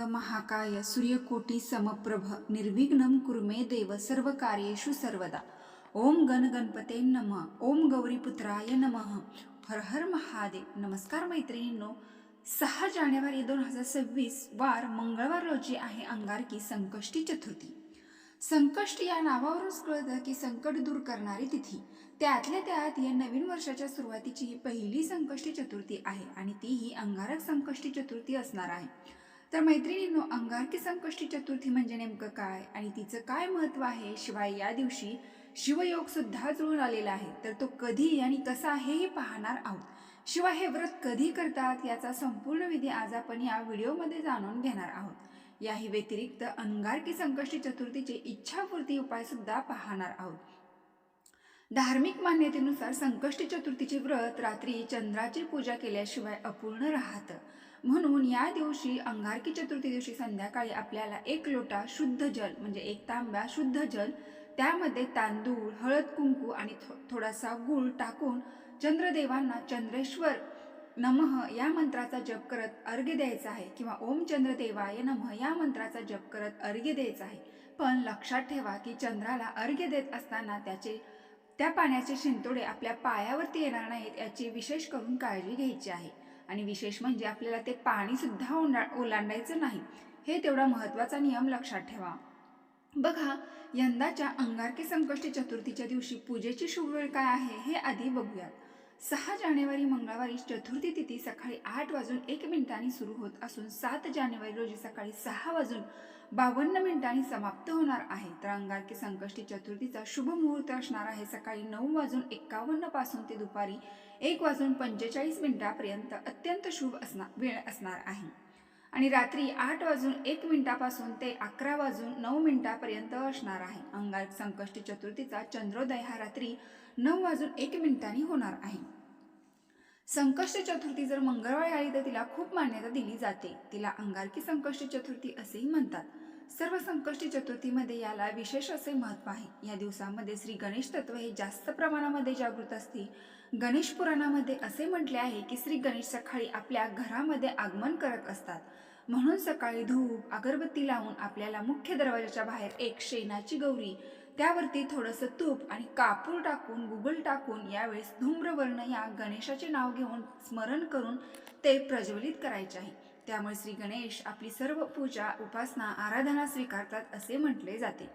महाकाय सूर्यकोटी समप्रभ निर्विघ्नम कुर्मे देव सर्व कार्येषु सर्वदा। ओम गण गणपते नम ओम गौरीपुत्राय नमः। हर हर महादेव। नमस्कार मैत्रिणींनो सहा जानेवारी दोन हजार सव्वीस वार मंगळवार रोजी आहे अंगारकी संकष्टी चतुर्थी. संकष्ट या नावावरूनच कळतं की संकट दूर करणारी तिथी. त्यातल्या त्यात या नवीन वर्षाच्या सुरुवातीची ही पहिली संकष्टी चतुर्थी आहे आणि ती ही अंगारक संकष्टी चतुर्थी असणार आहे. तर मैत्रिणींनो अंगारकी संकष्टी चतुर्थी म्हणजे नेमकं काय? आणि तिचं काय महत्त्व आहे? शिवाय या दिवशी शिवयोग सुद्धा जुळून आलेला आहे. तर तो कधी आणि कसा हेही पाहणार आहोत. शिवाय हे व्रत कधी करतात याचा संपूर्ण विधी आज आपण या व्हिडिओमध्ये जाणून घेणार आहोत. याही व्यतिरिक्त अंगारकी संकष्टी चतुर्थीचे इच्छापूर्ती उपाय सुद्धा पाहणार आहोत. धार्मिक मान्यतेनुसार संकष्टी चतुर्थीचे व्रत रात्री चंद्राची पूजा केल्याशिवाय अपूर्ण राहतं. म्हणून या दिवशी अंगारकी चतुर्थी दिवशी संध्याकाळी आपल्याला एक लोटा शुद्ध जल म्हणजे एक तांब्या शुद्ध जल त्यामध्ये तांदूळ हळद कुंकू आणि थो थोडासा गूळ टाकून चंद्रदेवांना चंद्रेश्वर नमः या मंत्राचा जप करत अर्घ्य द्यायचा आहे किंवा ओम चंद्रदेवाय नमः या मंत्राचा जप करत अर्घ्य द्यायचा आहे. पण लक्षात ठेवा की चंद्राला अर्घ्य देत असताना त्याचे त्या पाण्याचे शिंतोडे आपल्या पायावरती येणार नाहीत याची विशेष करून काळजी घ्यायची आहे. आणि विशेष म्हणजे आपल्याला ते पाणीसुद्धा ओंडा ओलांडायचं नाही. हे तेवढा महत्त्वाचा नियम लक्षात ठेवा. बघा यंदाच्या अंगारकी संकष्टी चतुर्थीच्या दिवशी पूजेची शुभ वेळ काय आहे हे आधी बघूयात. सहा जानेवारी मंगळवारी चतुर्थी तिथी सकाळी आठ वाजून एक मिनिटांनी सुरू होत असून सात जानेवारी रोजी सकाळी सहा वाजून बावन्न मिनिटांनी समाप्त होणार आहे. तर अंगारकी संकष्टी चतुर्थीचा शुभ मुहूर्त असणार आहे. सकाळी नऊ वाजून एक्कावन्नपासून ते दुपारी एक वाजून पंचेचाळीस मिनिटापर्यंत अत्यंत शुभ असणार वेळ असणार आहे. आणि रात्री आठ वाजून एक मिनिटापासून ते अकरा वाजून नऊ मिनिटापर्यंत असणार आहे. अंगारक संकष्टी चतुर्थीचा चंद्रोदय हा रात्री नऊ वाजून एक मिनिटांनी होणार आहे. संकष्ट चतुर्थी जर मंगळवारी आली तर तिला खूप मान्यता दिली जाते. तिला अंगारकी संकष्टी चतुर्थी असेही म्हणतात. सर्व संकष्टी चतुर्थीमध्ये याला विशेष असे महत्त्व आहे. या दिवसामध्ये श्री गणेश तत्व हे जास्त प्रमाणामध्ये जागृत असते गणेश पुराणामध्ये असे म्हटले आहे की श्री गणेश सकाळी आपल्या घरामध्ये आगमन करत असतात. म्हणून सकाळी धूप अगरबत्ती लावून आपल्याला मुख्य दरवाजाच्या बाहेर एक शेणाची गौरी त्यावरती थोडंसं तूप आणि कापूर टाकून गुगल टाकून यावेळेस धूम्रवर्ण या गणेशाचे नाव घेऊन स्मरण करून ते प्रज्वलित करायचे आहे. त्यामुळे श्री गणेश आपली सर्व पूजा उपासना आराधना स्वीकारतात असे म्हटले जाते.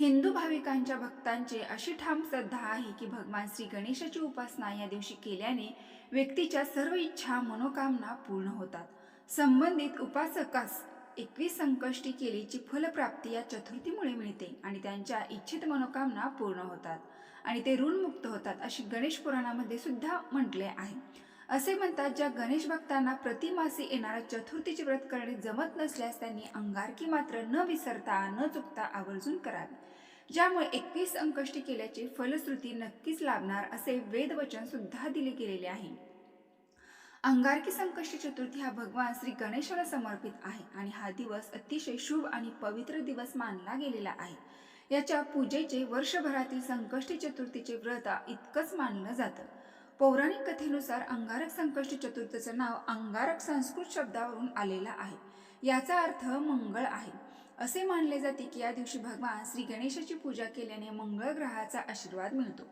हिंदू भाविकांच्या भक्तांचे अशी ठाम श्रद्धा आहे की भगवान श्री गणेशाची उपासना या दिवशी केल्याने व्यक्तीच्या सर्व इच्छा मनोकामना पूर्ण होतात. संबंधित उपासकास एकवीस संकष्टी केलीची फलप्राप्ती या चतुर्थीमुळे मिळते आणि त्यांच्या इच्छित मनोकामना पूर्ण होतात. आणि ते ऋणमुक्त होतात अशी गणेश पुराणामध्ये सुद्धा म्हटले आहे. असे म्हणतात ज्या गणेश भक्तांना प्रतिमासी येणारा चतुर्थीचे व्रत करणे जमत नसल्यास त्यांनी अंगारकी मात्र न विसरता न चुकता आवर्जून करावी. ज्यामुळे एकवीस अंकष्टी केल्याची फलश्रुती नक्कीच लाभणार असे वेदवचन सुद्धा दिले गेलेले आहे. अंगारकी संकष्टी चतुर्थी हा भगवान श्री गणेशाला समर्पित आहे आणि हा दिवस अतिशय शुभ आणि पवित्र दिवस मानला गेलेला आहे. याच्या पूजेचे वर्षभरातील संकष्टी चतुर्थीचे व्रत इतकंच मानलं जातं. पौराणिक कथेनुसार अंगारक संकष्टी चतुर्थीचं नाव अंगारक संस्कृत शब्दावरून आलेलं आहे. याचा अर्थ मंगळ आहे. असे मानले जाते की या दिवशी भगवान श्री गणेशाची पूजा केल्याने मंगळ ग्रहाचा आशीर्वाद मिळतो.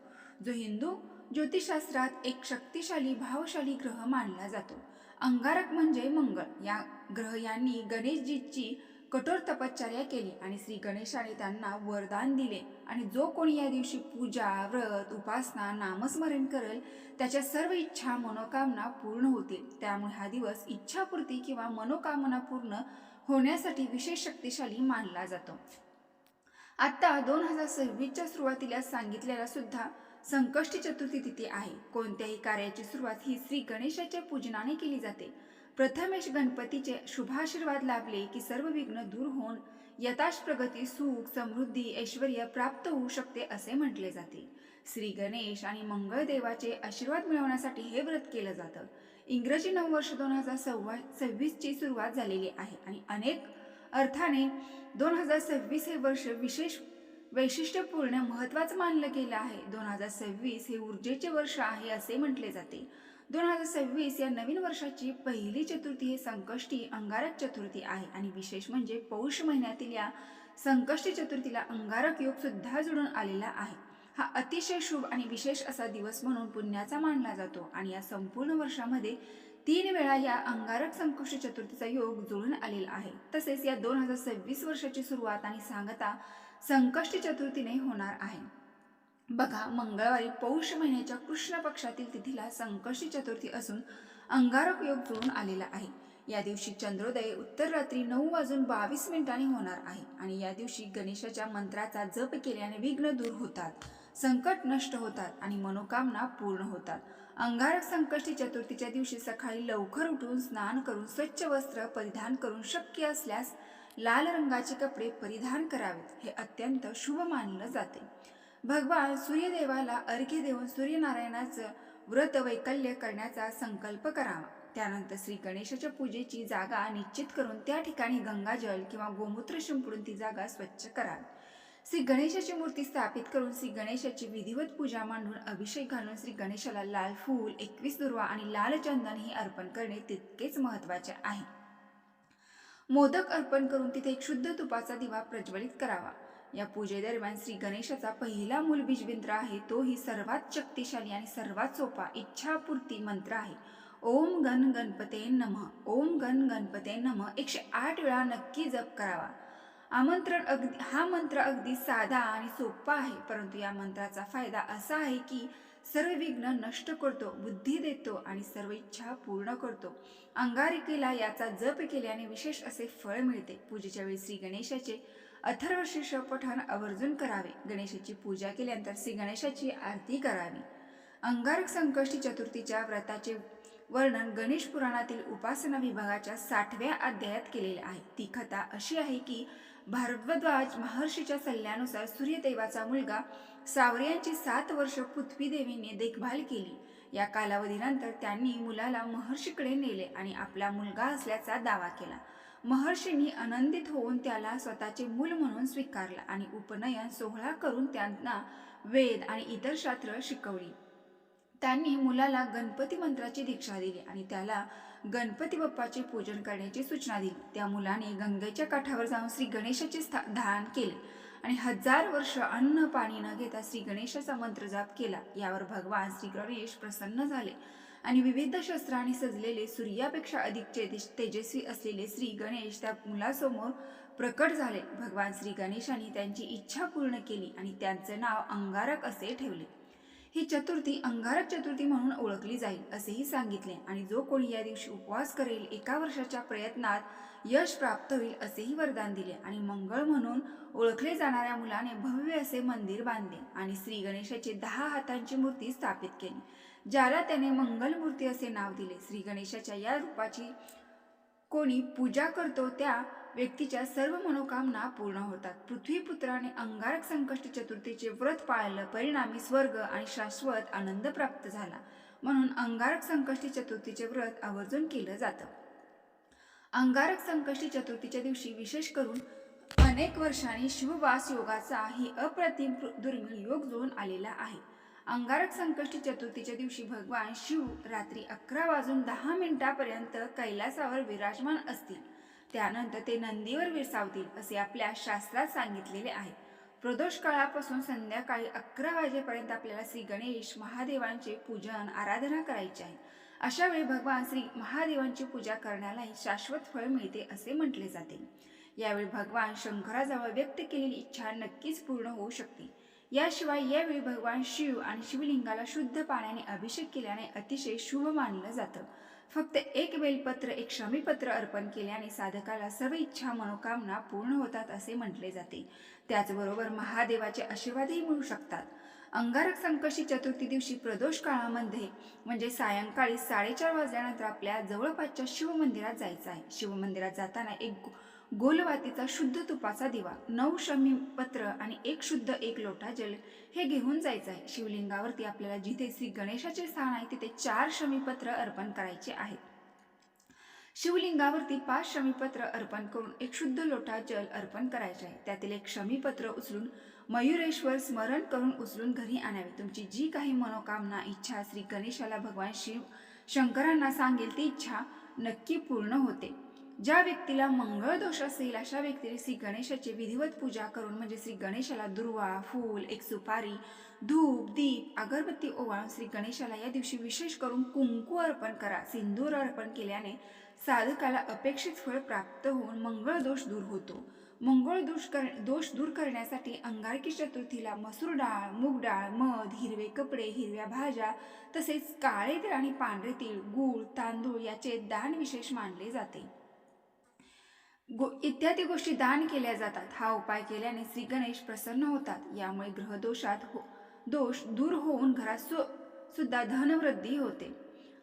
जो हिंदू ज्योतिषशास्त्रात एक शक्तिशाली भावशाली ग्रह मानला जातो. अंगारक म्हणजे मंगळ या ग्रह यांनी गणेशजीची कठोर तपश्चर्या केली आणि श्री गणेशाने त्यांना वरदान दिले. आणि जो कोणी या दिवशी पूजा व्रत उपासना नामस्मरण करेल त्याच्या सर्व इच्छा मनोकामना पूर्ण होतील. त्यामुळे हा दिवस इच्छापूर्ती किंवा मनोकामना पूर्ण होण्यासाठी विशेष शक्तिशाली मानला जातो. आता दोन हजार सव्वीसच्या सुरुवातीला सांगितलेला सुद्धा संकष्टी चतुर्थी तिथी आहे. कोणत्याही कार्याची सुरुवात ही श्री गणेशाच्या पूजनाने केली जाते. प्रथमेश गणपतीचे शुभाशीर्वाद लाभले की सर्व विघ्न दूर होऊन यथाश प्रगती सुख समृद्धी ऐश्वर प्राप्त होऊ शकते असे म्हटले जाते. श्री गणेश आणि मंगळदेवाचे आशीर्वाद मिळवण्यासाठी हे व्रत केलं जातं. इंग्रजी नववर्ष दोन हजार सव्वा सव्वीसची सुरुवात झालेली आहे आणि अनेक अर्थाने दोन हजार सव्वीस हे वर्ष विशेष वैशिष्ट्यपूर्ण महत्त्वाचं मानलं गेलं आहे. दोन हजार सव्वीस हे ऊर्जेचे वर्ष आहे असे म्हटले जाते. दोन हजार सव्वीस या नवीन वर्षाची पहिली चतुर्थी हे संकष्टी अंगारक चतुर्थी आहे आणि विशेष म्हणजे पौष महिन्यातील या संकष्टी चतुर्थीला अंगारक योग सुद्धा जुळून आलेला आहे. हा अतिशय शुभ आणि विशेष असा दिवस म्हणून पुण्याचा मानला जातो आणि या संपूर्ण वर्षामध्ये तीन वेळा या अंगारक संकष्टी चतुर्थीचा योग जुळून आलेला आहे. तसेच या दोन हजार सव्वीस वर्षाची सुरुवात आणि सांगता संकष्टी चतुर्थीने होणार आहे. बघा मंगळवारी पौष महिन्याच्या कृष्ण पक्षातील तिथीला संकष्टी चतुर्थी असून अंगारक योग जुळून आलेला आहे. या दिवशी चंद्रोदय उत्तर रात्री नऊ वाजून बावीस मिनिटांनी होणार आहे आणि या दिवशी गणेशाच्या मंत्राचा जप केल्याने विघ्न दूर होतात संकट नष्ट होतात आणि मनोकामना पूर्ण होतात. अंगारक संकष्टी चतुर्थीच्या दिवशी सकाळी लवकर उठून स्नान करून स्वच्छ वस्त्र परिधान करून शक्य असल्यास लाल रंगाचे कपडे परिधान करावेत हे अत्यंत शुभ मानलं जाते. भगवान सूर्यदेवाला अर्घ्य देऊन सूर्यनारायणाचं व्रत वैकल्य करण्याचा संकल्प करावा. त्यानंतर श्री गणेशाच्या पूजेची जागा निश्चित करून त्या ठिकाणी गंगाजल किंवा गोमूत्र शिंपडून ती जागा स्वच्छ करावी. श्री गणेशाची मूर्ती स्थापित करून श्री गणेशाची विधिवत पूजा मांडून अभिषेक घालून श्री गणेशाला लाल फूल एकवीस दुर्वा आणि लाल चंदन हे अर्पण करणे तितकेच महत्त्वाचे आहे. मोदक अर्पण करून तिथे एक शुद्ध तुपाचा दिवा प्रज्वलित करावा. या पूजेदरम्यान श्री गणेशाचा पहिला मूलबीज मंत्र आहे तोही सर्वात शक्तिशाली आणि सर्वात सोपा इच्छापूर्ती मंत्र आहे. ओम गण गणपते नम ओम गण गणपते नम एकशे आठ वेळा नक्की जप करावा. आमंत्रण अगदी हा मंत्र अगदी साधा आणि सोपा आहे परंतु या मंत्राचा फायदा असा आहे की सर्व विघ्न नष्ट करतो बुद्धी देतो आणि सर्व इच्छा पूर्ण करतो. अंगारिकेला याचा जप केल्याने विशेष असे फळ मिळते. पूजेच्या वेळी श्री गणेशाचे अथर्वशीर्ष पठण आवर्जून करावे. गणेशाची पूजा केल्यानंतर श्री गणेशाची आरती करावी. अंगारक संकष्टी चतुर्थीच्या व्रताचे वर्णन गणेश पुराणातील उपासना विभागाच्या साठव्या अध्यायात केलेले आहे. ती कथा अशी आहे की भारद्वाज महर्षीच्या सल्ल्यानुसार सूर्यदेवाचा मुलगा सावर्यांची सात वर्ष पृथ्वी देवीने देखभाल केली. या कालावधीनंतर त्यांनी मुलाला महर्षीकडे नेले आणि आपला मुलगा असल्याचा दावा केला. महर्षींनी आनंदित होऊन त्याला स्वतःचे मूल म्हणून स्वीकारला आणि उपनयन सोहळा करून त्यांना वेद आणि इतर शास्त्र शिकवली. त्यांनी मुलाला गणपती मंत्राची दीक्षा दिली आणि त्याला गणपती बाप्पाचे पूजन करण्याची सूचना दिली. त्या मुलाने गंगेच्या काठावर जाऊन श्री गणेशाचे स्था धारण केले आणि हजार वर्ष अन्न पाणी न घेता श्री गणेशाचा मंत्र जाप केला. यावर भगवान श्री गणेश प्रसन्न झाले आणि विविध शस्त्रांनी सजलेले सूर्यापेक्षा अधिक तेजस्वी असलेले श्री गणेश त्या मुलासमोर प्रकट झाले. भगवान श्री गणेशाने त्यांची इच्छा पूर्ण केली आणि त्यांचे नाव अंगारक असे ठेवले. ही चतुर्थी अंगारक चतुर्थी म्हणून ओळखली जाईल असेही सांगितले. आणि जो कोणी या दिवशी उपवास करेल एका वर्षाच्या प्रयत्नात यश प्राप्त होईल असेही वरदान दिले. आणि मंगळ म्हणून ओळखले जाणाऱ्या मुलाने भव्य असे मंदिर बांधले आणि श्री गणेशाची दहा हातांची मूर्ती स्थापित केली ज्याला त्याने मंगलमूर्ती असे नाव दिले. श्री गणेशाच्या या रूपाची कोणी पूजा करतो त्या व्यक्तीच्या सर्व मनोकामना पूर्ण होतात. पृथ्वीपुत्राने अंगारक संकष्ट चतुर्थीचे व्रत पाळलं परिणामी स्वर्ग आणि शाश्वत आनंद प्राप्त झाला. म्हणून अंगारक संकष्टी चतुर्थीचे व्रत आवर्जून केलं जातं. अंगारक संकष्टी चतुर्थीच्या दिवशी विशेष करून अनेक वर्षांनी शिववास योगाचा ही अप्रतिम दुर्मिळ योग जुळून आलेला आहे. अंगारक संकष्टी चतुर्थीच्या दिवशी भगवान शिव रात्री अकरा वाजून दहा मिनिटापर्यंत कैलासावर विराजमान असतील. त्यानंतर ते नंदीवर विसावतील असे आपल्या शास्त्रात सांगितलेले आहे. प्रदोष काळापासून संध्याकाळी अकरा वाजेपर्यंत आपल्याला श्री गणेश महादेवांचे पूजन आराधना करायची आहे. अशा वेळी भगवान श्री महादेवांची पूजा करण्यालाही शाश्वत फळ मिळते असे म्हटले जाते. यावेळी भगवान शंकराजवळ व्यक्त केलेली इच्छा नक्कीच पूर्ण होऊ शकते. याशिवाय यावेळी भगवान शिव आणि शिवलिंगाला शुद्ध पाण्याने अभिषेक केल्याने अतिशय शुभ मानलं जातं. फक्त एक बेलपत्र एक शमीपत्र अर्पण केल्याने साधकाला सर्व इच्छा मनोकामना पूर्ण होतात असे म्हटले जाते. त्याचबरोबर महादेवाचे आशीर्वादही मिळू शकतात. अंगारक संकष्टी चतुर्थी दिवशी प्रदोष काळामध्ये म्हणजे सायंकाळी साडेचार वाजल्यानंतर आपल्या जवळपासच्या शिवमंदिरात जायचं आहे. शिवमंदिरात जाताना एक गोलवातीचा शुद्ध तुपाचा दिवा नऊ शमी पत्र आणि एक शुद्ध एक लोटा जल हे घेऊन जायचं आहे शिवलिंगावरती आपल्याला जिथे श्री गणेशाचे स्थान आहे तिथे चार शमीपत्र अर्पण करायचे आहेत. शिवलिंगावरती पाच शमीपत्र अर्पण करून एक शुद्ध लोटा जल अर्पण करायचे आहे. त्यातील एक शमीपत्र उचलून मयुरेश्वर स्मरण करून उचलून घरी आणावे. तुमची जी काही मनोकामना इच्छा श्री गणेशाला भगवान शिव शंकरांना सांगेल ती इच्छा नक्की पूर्ण होते. ज्या व्यक्तीला मंगळ दोष असेल अशा व्यक्तीने श्री गणेशाची विधिवत पूजा करून म्हणजे श्री गणेशाला दुर्वा फूल एक सुपारी धूप दीप अगरबत्ती ओवाळून श्री गणेशाला या दिवशी विशेष करून कुंकू अर्पण करा. सिंदूर अर्पण केल्याने साधकाला अपेक्षित फळ प्राप्त होऊन मंगळ दोष दूर होतो. मंगळ दोष कर दोष दूर करण्यासाठी अंगारकी चतुर्थीला मसूर डाळ मूग डाळ मध हिरवे कपडे हिरव्या भाज्या तसेच काळे तीळ आणि पांढरे तीळ गूळ तांदूळ याचे दान विशेष मानले जाते. गो इत्यादी गोष्टी दान केल्या जातात. हा उपाय केल्याने श्री गणेश प्रसन्न होतात. यामुळे ग्रहदोषात हो दोष दूर होऊन घरात सु सुद्धा धनवृद्धी होते.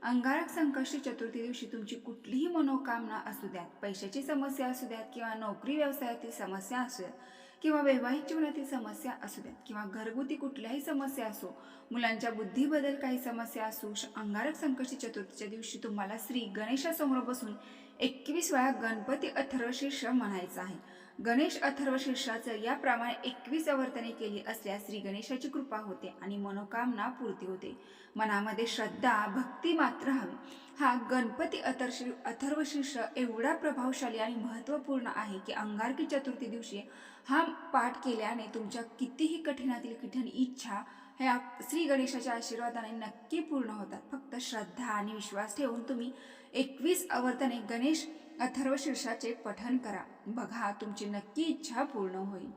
अंगारक संकष्टी चतुर्थी दिवशी तुमची कुठलीही मनोकामना असू द्यात. पैशाची समस्या असू द्यात किंवा नोकरी व्यवसायातील समस्या असू द्यात किंवा वैवाहिक जीवनातील समस्या असू द्यात किंवा घरगुती कुठल्याही समस्या असो मुलांच्या बुद्धीबद्दल काही समस्या असू श- अंगारक संकष्टी चतुर्थीच्या दिवशी तुम्हाला श्री गणेशासमोर बसून एकवीस वेळा गणपती अथर्वशीर्ष म्हणायचं आहे. गणेश अथर्वशीर्षाचं याप्रमाणे एकवीस आवर्तने केली असल्यास श्री गणेशाची कृपा होते आणि मनोकामना पूर्ती होते. मनामध्ये श्रद्धा भक्ती मात्र हवी. हा गणपती अथर्शी अथर्वशीर्ष एवढा प्रभावशाली आणि महत्त्वपूर्ण आहे की अंगारकी चतुर्थी दिवशी हा पाठ केल्याने तुमच्या कितीही कठीणातील कठीण इच्छा ह्या श्री गणेशाच्या आशीर्वादाने नक्की पूर्ण होतात. फक्त श्रद्धा आणि विश्वास ठेवून तुम्ही एकवीस आवर्तने गणेश अथर्वशीर्षाचे पठन करा. बघा तुमची नक्की इच्छा पूर्ण होईल.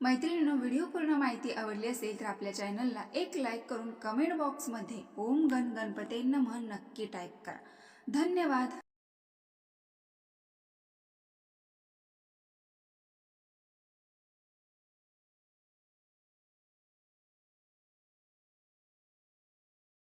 मैत्रिणींनो व्हिडिओ पूर्ण माहिती आवडली असेल तर आपल्या चॅनलला एक लाईक करून कमेंट बॉक्समध्ये ओम गण गणपते नमः नक्की टाईप करा. धन्यवाद.